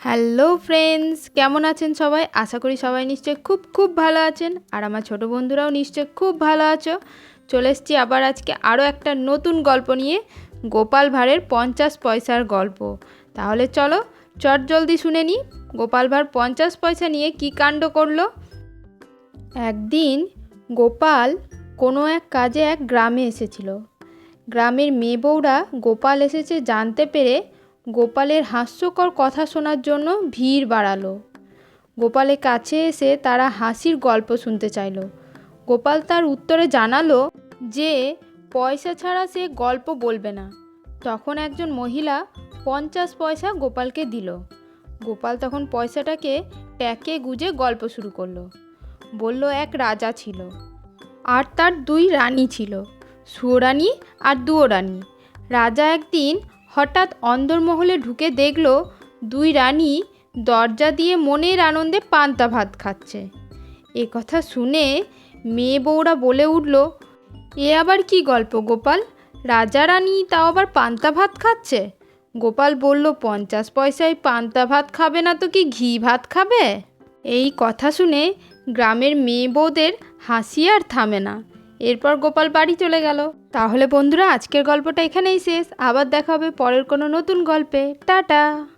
Hello friends, কেমন আছেন সবাই? আশা করি সবাই নিশ্চয়ই খুব খুব ভালো আছেন আর আমার ছোট বন্ধুরাও নিশ্চয়ই খুব ভালো আছো। চলে এসেছি আবার আজকে আরও একটা নতুন গল্প নিয়ে, গোপাল ভাঁড়ের পঞ্চাশ পয়সার গল্প। তাহলে চলো, চট জলদি শুনে নিই, গোপাল ভাঁড় পঞ্চাশ পয়সা নিয়ে কী কাণ্ড করল? একদিন গোপাল কোনো এক কাজে এক গ্রামে এসেছিল। গ্রামের মেয়ে বউরা গোপাল এসেছে জানতে পেরে গোপালের হাস্যকর কথা শোনার জন্য ভিড় বাড়ালো। গোপালের কাছে এসে তারা হাসির গল্প শুনতে চাইলো। গোপাল তার উত্তরে জানালো যে, পয়সা ছাড়া সে গল্প বলবে না। তখন একজন মহিলা পঞ্চাশ পয়সা গোপালকে দিল। গোপাল তখন পয়সাটাকে ট্যাকে গুজে গল্প শুরু করল। বলল, এক রাজা ছিল। আর তার দুই রানী ছিল। সুরানী আর দুও রানী রাজা একদিন হঠাৎ অন্দরমহলে ঢুকে দেখল দুই রানী দরজা দিয়ে মনের আনন্দে পান্তা ভাত খাচ্ছে। এ কথা শুনে মেয়ে বউরা বলে উঠল, এ আবার কি গল্প গোপাল? রাজা রানী তাও আবার পান্তা ভাত খাচ্ছে? গোপাল বলল, পঞ্চাশ পয়সায় পান্তা ভাত খাবে না তো কি ঘি ভাত খাবে? এই কথা শুনে গ্রামের মেয়ে বউদের হাসি আর থামে না। এরপর গোপাল বাড়ি চলে গেল। তাহলে বন্ধুরা, আজকের গল্পটা এখানেই শেষ। আবার দেখা হবে পরের কোনো নতুন গল্পে। টাটা!